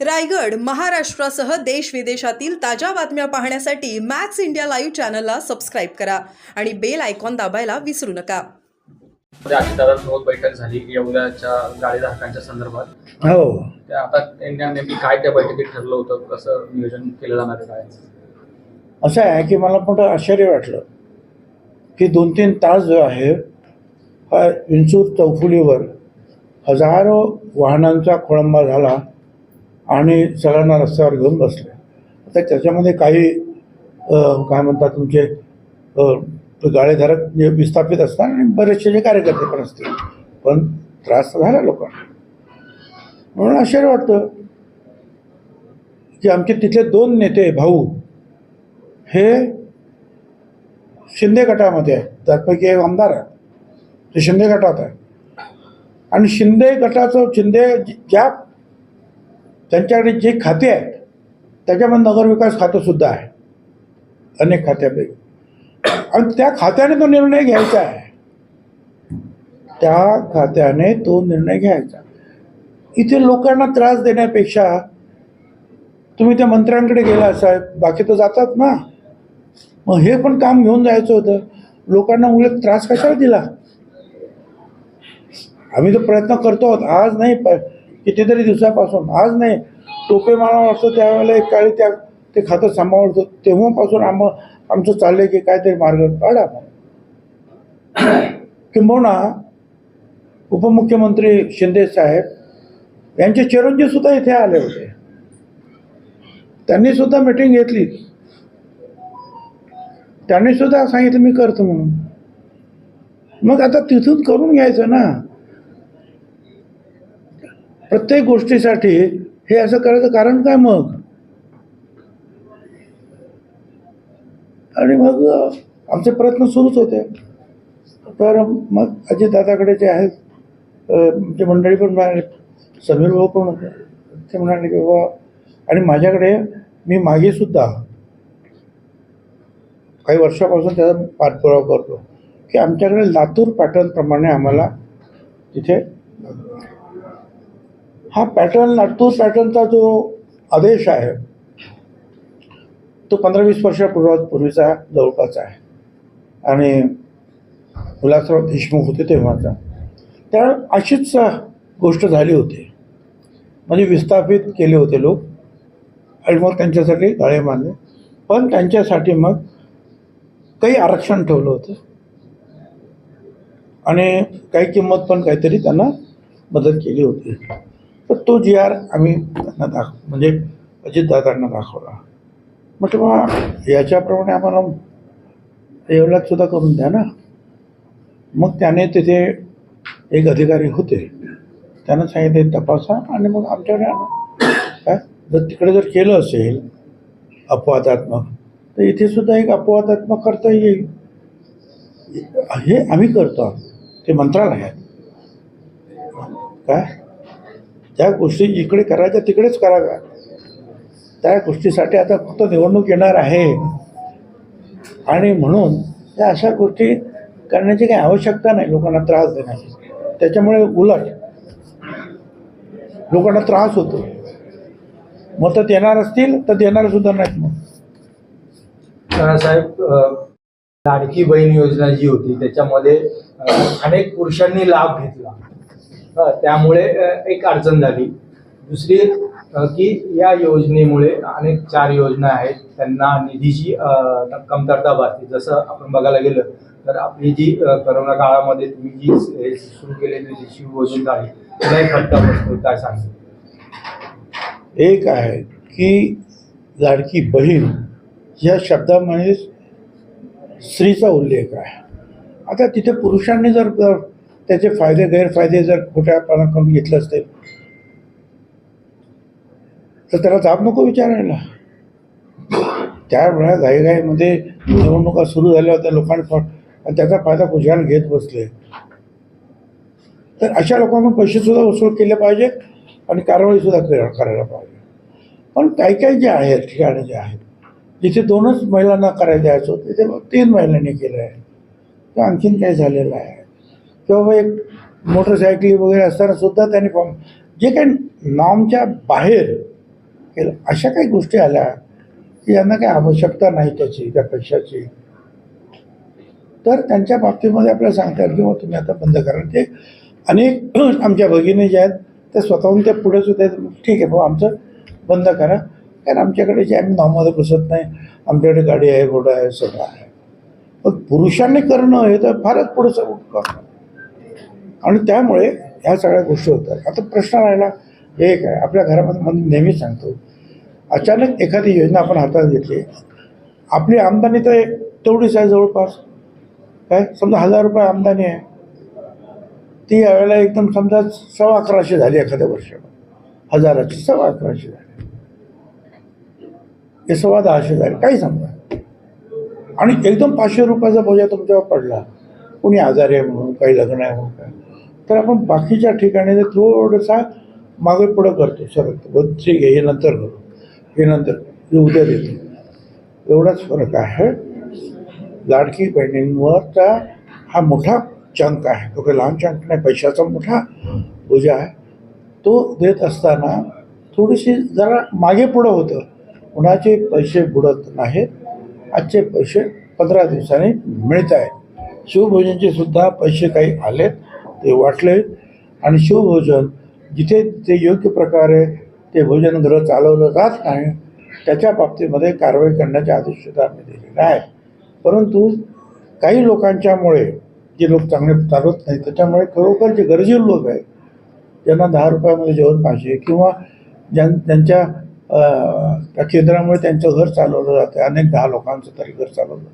रायगड महाराष्ट्रासह देश विदेशातील ताज्या बातम्या पाहण्यासाठी मॅक्स इंडिया लाईव्ह चॅनलला सबस्क्राईब करा आणि बेल आयकॉन दाबायला विसरू नका. मध्ये अजितदादांसोबत बैठक झाली या उद्याच्या गाडीधारकांच्या संदर्भात. हो. ते आता त्यांनी नेमकी काय त्या बैठकीत ठरलं होतं? कसं नियोजन केलं जाणार आहे काय? असं आहे की मला मोठं आश्चर्य वाटलं की दोन तीन तास जो आहे हा विंचूर चौफुलीवर हजारो वाहनांचा खोळंबा झाला. आणि सगळ्यांना रस्त्यावर घेऊन बसले. आता त्याच्यामध्ये काही काय म्हणतात तुमचे गाळेधारक जे विस्थापित असतात आणि बरेचसे जे कार्यकर्ते पण असतील. पण त्रास तर झाला लोकांना. म्हणून आश्चर्य वाटतं की आमचे तिथले दोन नेते भाऊ हे शिंदे गटामध्ये आहे त्यापैकी एक आमदार आहे. ते शिंदे गटात आहे. आणि शिंदे गटाचं शिंदे ज्या त्यांच्याकडे जे खाते आहेत त्याच्यामध्ये नगरविकास खातंसुद्धा आहे. अनेक खात्यापैकी. आणि त्या खात्याने तो निर्णय घ्यायचा आहे. त्या खात्याने तो निर्णय घ्यायचा. इथे लोकांना त्रास देण्यापेक्षा तुम्ही त्या मंत्र्यांकडे गेला असाल बाकी तर जातात ना. मग हे पण काम घेऊन जायचं होतं. लोकांना उलट त्रास कशाला दिला? आम्ही तर प्रयत्न करतो आहोत. आज नाही प कितीतरी दिवसापासून. आज नाही. टोपे माळा वाटतं त्यावेळेला एक काळी त्या ते खातं सांभाळतो. तेव्हापासून आम आमचं चाललंय की काहीतरी मार्ग काढा. किंबहुना उपमुख्यमंत्री शिंदे साहेब यांचे चिरंजीव सुद्धा इथे आले होते. त्यांनी सुद्धा मिटिंग घेतली. त्यांनी सुद्धा सांगितलं मी करतो म्हणून. मग आता तिथून करून घ्यायचं ना. प्रत्येक गोष्टीसाठी हे असं करायचं कारण काय मग? आणि मग आमचे प्रयत्न सुरूच होते. तर मग अजितदादाकडे जे आहेत अ, आमची मंडळी पण म्हणाले समीर भाऊ पण होते. ते म्हणाले की बाबा आणि माझ्याकडे मी मागे सुद्धा काही वर्षापासून त्याचा पाठपुरावा करतो. की आमच्याकडे लातूर पॅटर्नप्रमाणे आम्हाला तिथे हा पॅटर्न लातूर पॅटर्नचा जो आदेश आहे तो पंधरा वीस वर्षापूर्वापूर्वीचा जवळपास आहे. आणि विलासराव देशमुख होते तेव्हाचा. त्या अशीच गोष्ट झाली होती. म्हणजे विस्थापित केले होते लोक. आणि मग त्यांच्यासाठी गाळे मानले पण त्यांच्यासाठी मग काही आरक्षण ठेवलं होतं. आणि काही किंमत पण काहीतरी त्यांना मदत केली होती. तर तो जी आर आम्ही त्यांना दाख म्हणजे अजितदादांना दाखवला. म्हटलं बा याच्याप्रमाणे आम्हाला एवढ्यात सुद्धा करून द्या ना. मग त्याने तिथे एक अधिकारी होते. त्यानं सांगितले तपासा आणि मग आमच्याकडे आणा. काय जर तिकडे जर केलं असेल अपवादात्मक तर इथे सुद्धा एक अपवादात्मक करता येईल. हे आम्ही करतो. ते मंत्रालयात. काय? त्या गोष्टी इकडे करायच्या तिकडेच कराव्या. त्या गोष्टीसाठी आता फक्त निवडणूक येणार आहे. आणि म्हणून त्या अशा गोष्टी करण्याची काही आवश्यकता नाही. लोकांना त्रास देण्याची. त्याच्यामुळे उलट लोकांना त्रास होतो. मतं देणार असतील तर देणार सुद्धा नाहीत मग. साहेब लाडकी बहीण योजना जी होती त्याच्यामध्ये अनेक पुरुषांनी लाभ घेतला. त्यामुळे एक अडचण झाली. दुसरी की या योजनेमुळे अनेक चार योजना आहेत. त्यांना निधीची कमतरता भासते. जसं आपण बघायला गेलं तर आपली जी करोना काळामध्ये तुम्ही जी हे सुरू केलेली जी शिवभोजन थाळी तिला एक फटका बसतो काय सांगतो? एक आहे की लाडकी बहीण या शब्दामध्ये स्त्रीचा उल्लेख आहे. आता तिथे पुरुषांनी जर त्याचे फायदे गैरफायदे जर खोट्यापणाकडून घेतलं असते तर त्याला जाब नको विचारायला. त्यावेळा घाईघाईमध्ये निवडणुका सुरू झाल्या होत्या लोकांनी आणि त्याचा फायदा कुशाल घेत बसले. तर अशा लोकांना पैसे सुद्धा वसूल केले पाहिजे आणि कारवाई सुद्धा करायला पाहिजे. पण काही काही जे आहेत ठिकाणं जे आहेत जिथे दोनच महिलांना करायला द्यायचं होतं तिथे तीन महिलांनी केलं आहे तर आणखीन काय झालेलं आहे? किंवा मग एक मोटरसायकली वगैरे असताना सुद्धा त्यांनी फॉर्म जे काही नॉर्मच्या बाहेर केलं अशा काही गोष्टी आल्या की यांना काही आवश्यकता नाही त्याची त्या पैशाची. तर त्यांच्या बाबतीमध्ये आपल्याला सांगतात की मग तुम्ही आता बंद करा. ते अनेक आमच्या भगिनी ज्या आहेत त्या स्वतःहून त्या पुढे सुद्धा आहेत. ठीक आहे भाऊ आमचं बंद करा. कारण आमच्याकडे जे आम्ही नॉर्ममध्ये बसत नाही आमच्याकडे गाडी आहे घोडा आहे सगळं आहे. पण पुरुषांनी करणं हे तर फारच पुढचं करणं आणि त्यामुळे ह्या सगळ्या गोष्टी होतात. आता प्रश्न राहिला हे काय आपल्या घरामध्ये म्हणून नेहमीच सांगतो अचानक एखादी योजना आपण हातात घेतली. आपली आमदानी तर तेवढीच आहे जवळपास. काय? समजा हजार रुपये आमदानी आहे. ती यावेळेला एकदम समजा सव्वा अकराशे झाली एखाद्या वर्ष हजाराची सव्वा अकराशे झाली. हे सव्वा दहाशे झाले. काही समजा. आणि एकदम पाचशे रुपयाचा बोजा तुमच्यावर पडला. कोणी आजारी आहे म्हणून काही लग्न आहे म्हणून काय? तर आपण बाकीच्या ठिकाणी ते थोडंसा मागे पुढं करतो. सर बरं ठीक आहे हे नंतर करू. हे नंतर हे उद्या देतो. एवढाच फरक आहे. लाडकी बहिणींवरचा हा मोठा चंक आहे. तो काही लहान चंक नाही पैशाचा मोठा बोजा आहे. तो देत असताना थोडीशी जरा मागे पुढं होतं. कुणाचे पैसे बुडत नाहीत. आजचे पैसे पंधरा दिवसांनी मिळत आहेत शिवभोजनचे सुद्धा पैसे काही आलेत. ते वाटले. आणि शिवभोजन जिथे ते योग्य प्रकारे ते भोजनगृह चालवलं जात नाही त्याच्या बाबतीमध्ये कारवाई करण्याचे आदेश सुद्धा आम्ही दिलेले आहे. परंतु काही लोकांच्यामुळे जे लोक चांगले चालवत नाही त्याच्यामुळे खरोखर जे गरजेचे लोक आहेत ज्यांना दहा रुपयामध्ये जेवण पाहिजे किंवा ज्यां त्यांच्या त्या केंद्रामुळे त्यांचं घर चालवलं जातं अनेक दहा लोकांचं तरी घर चालवलं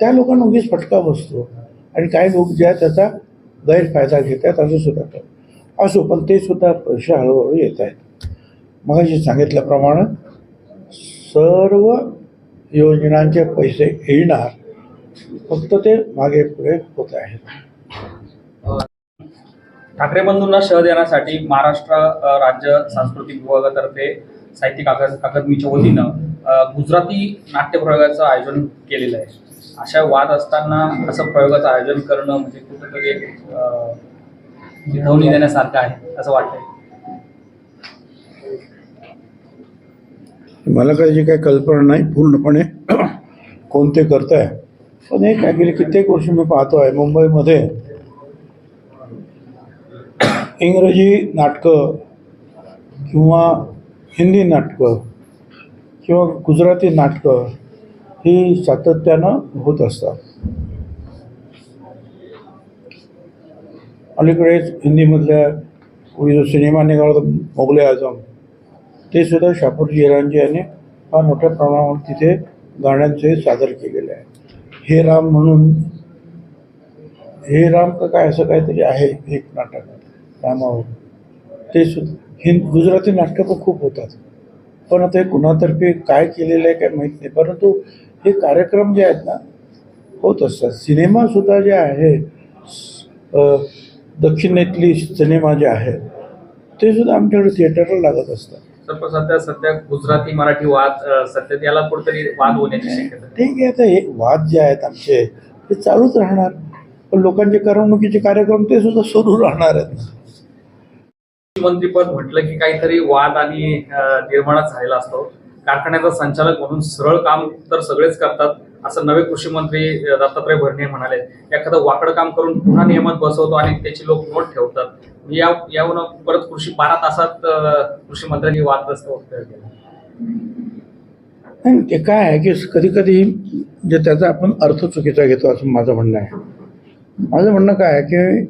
त्या लोकांना उगीच फटका बसतो. आणि काही लोक जे आहेत त्याचा गैरफायदा घेत आहेत असं सुद्धा करतात असो पण ते सुद्धा पैसे हळूहळू येत आहेत मगाशी सांगितल्याप्रमाणे सर्व योजनांचे पैसे येणार फक्त ते मागे पुढे होत आहेत. ठाकरे बंधूंना शह देण्यासाठी महाराष्ट्र राज्य सांस्कृतिक विभागातर्फे साहित्यिक अकादमीच्या वतीनं गुजराती नाट्यप्रयोगाचं आयोजन केलेलं आहे. अशा वाद असताना असं प्रयोगाचं आयोजन करणं म्हणजे कुठंतरी एक अ, देण्यासारखं आहे असं वाटतंय? मला काही काही कल्पना नाही पूर्णपणे कोणते करत आहे पण एक काय गेले कित्येक वर्ष मी पाहतो आहे मुंबईमध्ये इंग्रजी नाटकं किंवा हिंदी नाटकं किंवा गुजराती नाटकं ही सातत्यानं होत असतात. अलीकडेच हिंदीमधल्या जो सिनेमा निघाला होता मोगले आझम ते सुद्धा शापूरजी हिरांजी यांनी फार मोठ्या प्रमाणावर तिथे गाण्यांचे सादर केलेले आहे. हे राम म्हणून हे राम का काय असं काहीतरी आहे एक नाटक रामावर ते सुद्धा हिंद गुजराती नाटकं पण खूप होतात. पण आता हे कुणातर्फे काय केलेलं आहे काय माहीत नाही. परंतु हे कार्यक्रम जे आहेत ना होत असतात. सिनेमासुद्धा जे आहे दक्षिणेतली सिनेमा जे आहेत ते सुद्धा आमच्याकडे थिएटरला लागत असतात. तर सध्या सध्या गुजराती मराठी वाद सध्या त्याला कुठेतरी वाद होण्याची शक्यता आहे. ठीक आहे आता हे वाद जे आहेत आमचे ते चालूच राहणार. पण लोकांचे करमणुकीचे कार्यक्रम ते सुद्धा सुरू राहणार आहेत मंत्रीपद म्हटलं की काहीतरी वाद आणि निर्माणच झालेला असतो. कारखान्याचा संचालक म्हणून सरळ काम तर सगळेच करतात असं नवे कृषी मंत्री दत्तात्रय भरणे म्हणाले. एखादं वाकडं काम करून पुन्हा नियमात बसवतो आणि त्याची लोक नोट ठेवतात. म्हणजे या यावरून परत कृषी बारा तासात कृषी मंत्र्यांनी वादग्रस्त वक्तव्य केलं. ते काय आहे की कधी कधी जे त्याचा आपण अर्थ चुकीचा घेतो असं माझं म्हणणं आहे. माझं म्हणणं काय आहे की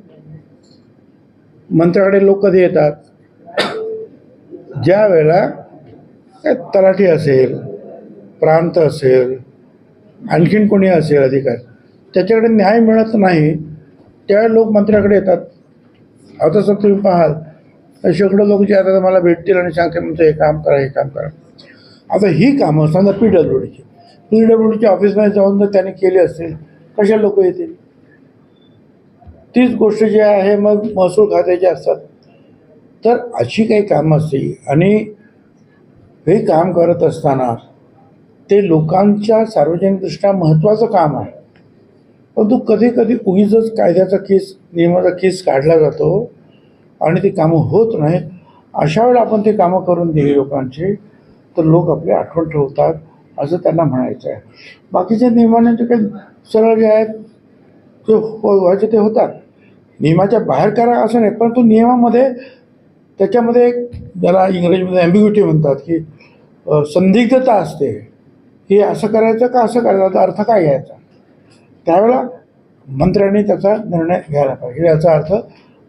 मंत्र्याकडे लोक कधी येतात? ज्या वेळेला तलाठी असेल प्रांत असेल आणखीन कोणी असेल अधिकारी त्याच्याकडे न्याय मिळत नाही त्या लोक मंत्र्याकडे येतात. आता सर तुम्ही पाहाल शेकडो लोक जे आता मला भेटतील आणि सांगते म्हणजे हे काम करा हे काम करा. आता ही कामं समजा पी डब्ल्यू डीची पी डब्ल्यू डीच्या ऑफिसमध्ये जाऊन जर त्याने केली असेल कशा लोक येतील? तीच गोष्ट जी आहे मग महसूल खात्याची असतात. तर अशी काही कामं असतील. आणि हे काम करत असताना ते लोकांच्या सार्वजनिकदृष्ट्या महत्त्वाचं काम आहे. परंतु कधी कधी उगीच कायद्याचा केस नियमाचा केस काढला जातो आणि ती कामं होत नाही अशा वेळेला आपण ते कामं करून दिली लोकांची तर लोक आपली आठवण ठेवतात असं त्यांना म्हणायचं आहे. बाकीच्या नियमाने जे काही सरळ जे आहेत ते व्हायचे ते होतात. नियमाच्या बाहेर करा असं नाही परंतु नियमामध्ये त्याच्यामध्ये एक ज्याला इंग्रजीमध्ये ॲम्बिग्युटी म्हणतात की संदिग्धता असते. की असं करायचं का असं करायचं? अर्थ काय घ्यायचा? त्यावेळेला मंत्र्यांनी त्याचा निर्णय घ्यायला पाहिजे. याचा अर्थ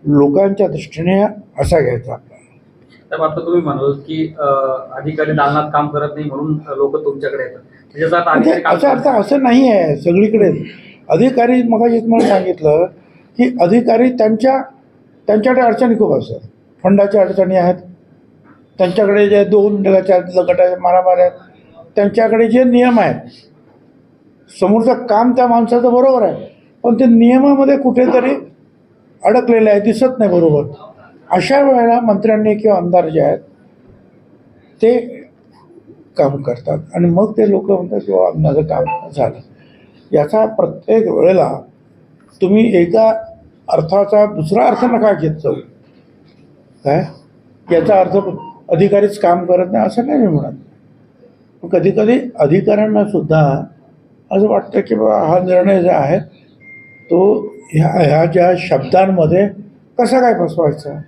लोकांच्या दृष्टीने असा घ्यायचा. आपल्याला आता तुम्ही म्हणाल की अधिकारी दालनात काम करत नाही म्हणून लोक तुमच्याकडे येतात. म्हणजे याचा अर्थ म्हणजे अर्थ असं नाही आहे सगळीकडे. अधिकारी मग तुम्हाला सांगितलं की अधिकारी त्यांच्या त्यांच्याकडे अडचणी खूप असतात. फंडाच्या अडचणी आहेत त्यांच्याकडे जे दोन गटाच्या गटाच्या मारामार आहेत त्यांच्याकडे जे नियम आहेत समोरचं काम त्या माणसाचं बरोबर आहे पण ते नियमामध्ये कुठेतरी अडकलेलं आहे दिसत नाही बरोबर. अशा वेळेला मंत्र्यांनी किंवा आमदार जे आहेत ते काम करतात. आणि मग ते लोक म्हणतात किंवा माझं काम झालं. याचा प्रत्येक वेळेला तुम्ही एका अर्थाचा दुसरा अर्थ नका घेत जाऊ. काय? याचा अर्थ अधिकारीच काम करत नाही असं नाही मी म्हणत. कधी कधी अधिकाऱ्यांना सुद्धा असं वाटतं की बाबा हा निर्णय जो आहे तो ह्या ह्या ज्या शब्दांमध्ये कसा काय बसवायचा?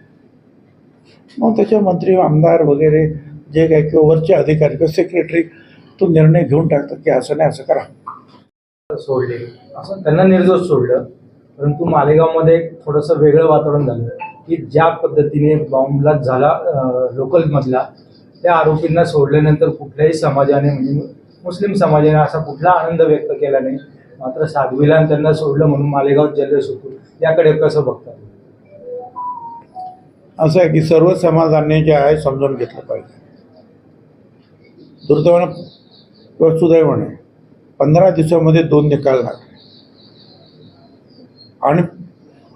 मग त्याचे मंत्री आमदार वगैरे जे काही किंवा वरचे अधिकारी किंवा सेक्रेटरी तो निर्णय घेऊन टाकतात की असं नाही असं करा. सोडले. असं त्यांना निर्दोष सोडलं. परंतु मालेगावमध्ये थोडंसं वेगळं वातावरण झालं. की ज्या पद्धतीने बॉम्बला झाला लोकलमधला त्या आरोपींना सोडल्यानंतर कुठल्याही समाजाने म्हणजे मुस्लिम समाजाने असा कुठला आनंद व्यक्त केला नाही. मात्र साध्वीला त्यांना सोडलं म्हणून मालेगाव जल्लोष होतो. याकडे कसं बघतात असं आहे की सर्व समाजांनी जे आहे समजून घेतलं पाहिजे. दुर्दैवानं वस्तुदैवाने पंधरा दिवसामध्ये दोन निकाल लागले. आणि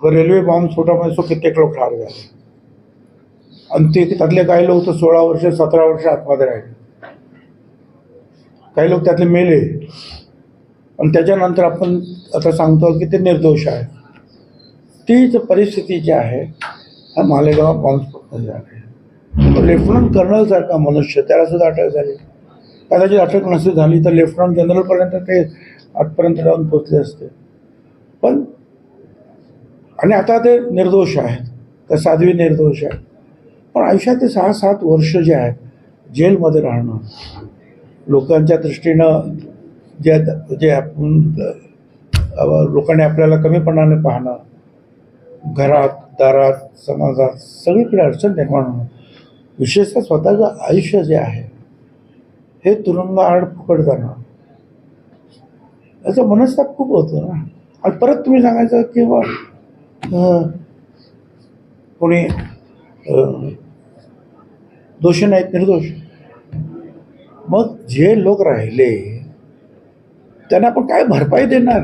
रेल्वे बॉम्ब स्फोटामध्ये सो कित्येक लोक ठार झाले आणि ते त्यातले काही लोक तर सोळा वर्ष सतरा वर्ष आतमध्ये राहिले काही लोक त्यातले मेले। आणि त्याच्यानंतर आपण आता सांगतो की ते निर्दोष आहे तीच परिस्थिती जी आहे हा मालेगाव बॉम्बस्फोटमध्ये आहे लेफ्टनंट कर्नलसारखा मनुष्य त्याला सुद्धा अटक झाली. कदाचित अटक नसती झाली तर लेफ्टनंट जनरलपर्यंत ते आजपर्यंत जाऊन पोचले असते. पण आणि आता ते निर्दोष आहेत. तर साध्वी निर्दोष आहेत. पण आयुष्यात ते सहा सात वर्ष जे आहेत जेलमध्ये राहणं लोकांच्या दृष्टीनं जे जे आपण लोकांनी आपल्याला कमीपणाने पाहणं घरात दारात समाजात सगळीकडे अडचण निर्माण होणं विशेषतः स्वतःचं आयुष्य जे आहे हे तुरुंगाआड फुकट जाणं याचा मनस्ताप खूप होतो ना. आणि परत तुम्ही सांगायचं की बा कोणी अं, दोषी नाहीत निर्दोष. मग जे लोक राहिले त्यांना आपण काय भरपाई देणार?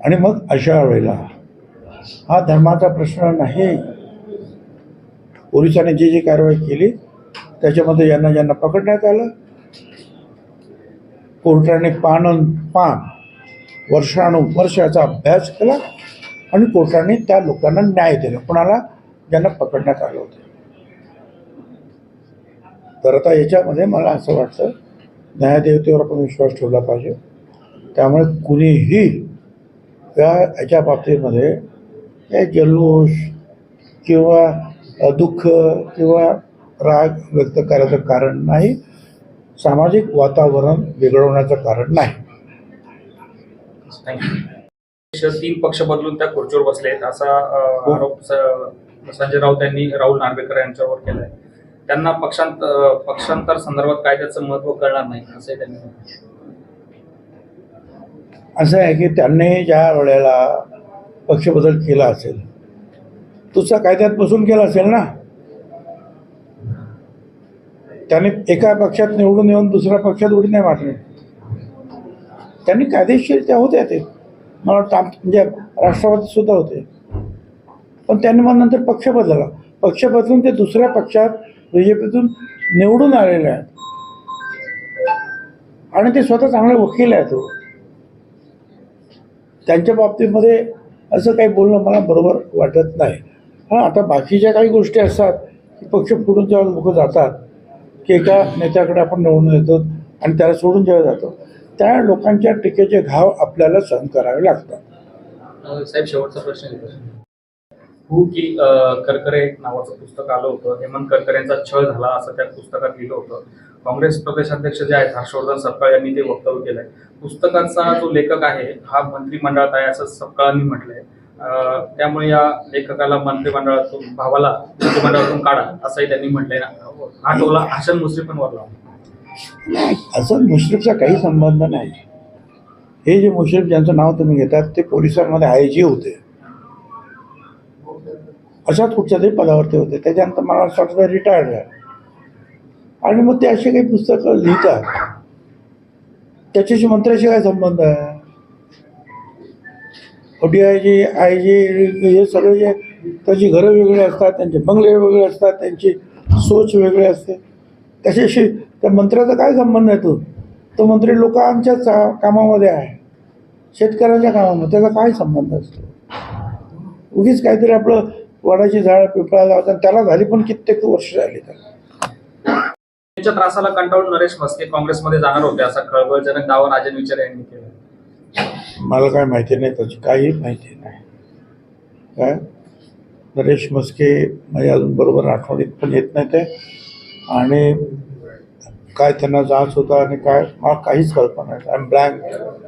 आणि मग अशा वेळेला हा धर्माचा प्रश्न नाही. पोलिसांनी जी जी कारवाई केली त्याच्यामध्ये यांना ज्यांना पकडण्यात आलं कोर्टाने पान पान वर्षानुवर्षाचा अभ्यास केला आणि कोर्टाने त्या लोकांना न्याय दिला. कुणाला? ज्यांना पकडण्यात आलं होतं. तर आता याच्यामध्ये मला असं वाटतं न्यायदेवतेवर आपण विश्वास ठेवला पाहिजे. त्यामुळे कुणीही त्या याच्या बाबतीमध्ये हे जल्लोष किंवा दुःख किंवा राग व्यक्त करायचं कारण नाही. सामाजिक वातावरण बिघडवण्याचं कारण नाही. थँक्यू तीन पक्ष बदलून त्या खुर्चीवर बसले आहेत असा आरोप संजय राऊत यांनी राहुल नार्वेकर यांच्यावर केलाय. त्यांना पक्षांत पक्षांतर संदर्भात कायद्याचं महत्त्व कळणार नाही असंही त्यांनी असं आहे की त्यांनी ज्या वेळेला पक्षबदल केला असेल तुझा कायद्यात बसून केला असेल ना? त्यांनी एका पक्षात निवडून येऊन दुसऱ्या पक्षात उडी नाही मारली. त्यांनी कायदेशीर त्या होत्या ते. मला वाटतं आम- म्हणजे राष्ट्रवादीसुद्धा होते. पण त्यांनी मग नंतर पक्ष बदलला. पक्ष बदलून ते दुसऱ्या पक्षात बी जे पीतून निवडून आलेले आहेत. आणि ते स्वतः चांगले वकील आहेत त्यांच्या बाबतीमध्ये असं काही बोलणं मला बरोबर वाटत नाही. हां आता बाकीच्या काही गोष्टी असतात की पक्ष फुटून जेव्हा लोक जातात की एका नेत्याकडे आपण निवडून येतो आणि त्याला सोडून जेव्हा जातो त्या लोकांच्या टीकेचे घाव आपल्याला सहन करावे लागतात. साहेब शेवटचा प्रश्न हू की करकरे नावाचं पुस्तक आलं होतं. हेमंत करकरेंचा छळ झाला असं त्या पुस्तकात लिहिलं होतं. काँग्रेस प्रदेशाध्यक्ष जे आहेत हर्षवर्धन सपकाळ यांनी ते वक्तव्य केलंय. पुस्तकाचा जो लेखक आहे हा मंत्रिमंडळात आहे असं सपकाळांनी म्हटलंय. त्यामुळे या लेखकाला मंत्रिमंडळातून भावाला मंत्रिमंडळातून काढा असंही त्यांनी म्हटलंय. ना हा टोला हसन मुश्रीफ पण वरला नाही असं मुश्रीफचा काही संबंध नाही. हे जे मुश्रीफ ज्यांचं नाव तुम्ही घेतात ते पोलिसांमध्ये आय जी होते. अशाच कुठच्या तरी पदावरती होते. त्याच्यानंतर मला असं वाटतं रिटायर्ड झाले. आणि मग ते असे काही पुस्तकं लिहितात. त्याच्याशी मंत्र्याशी काय संबंध आहे. D I G I G हे सगळे जे त्याची घरं वेगळी असतात त्यांचे बंगले वेगळे असतात त्यांची सोच वेगळी असते. त्याच्याशी त्या मंत्र्याचा काय संबंध आहे तो? तो मंत्री लोकांच्याच कामामध्ये आहे. शेतकऱ्यांच्या कामामध्ये. त्याचा काय संबंध असतो? उगीच काहीतरी आपलं वडाची झाड पिपळा लावतात. त्याला झाली पण कित्येक वर्ष झाली त्याला. त्यांच्या त्रासाला कंटाळून नरेश म्हस्के काँग्रेसमध्ये जाणार होते असा खळबळजनक दावा राजन विचारे यांनी केला. मला काय माहिती नाही त्याची काही माहिती नाही. काय? नरेश मस्के माझ्या अजून बरोबर आठवणीत पण येत नाही ते. आणि काय त्यांना जाच होता आणि काय मला काहीच कल्पना नाही. I am blank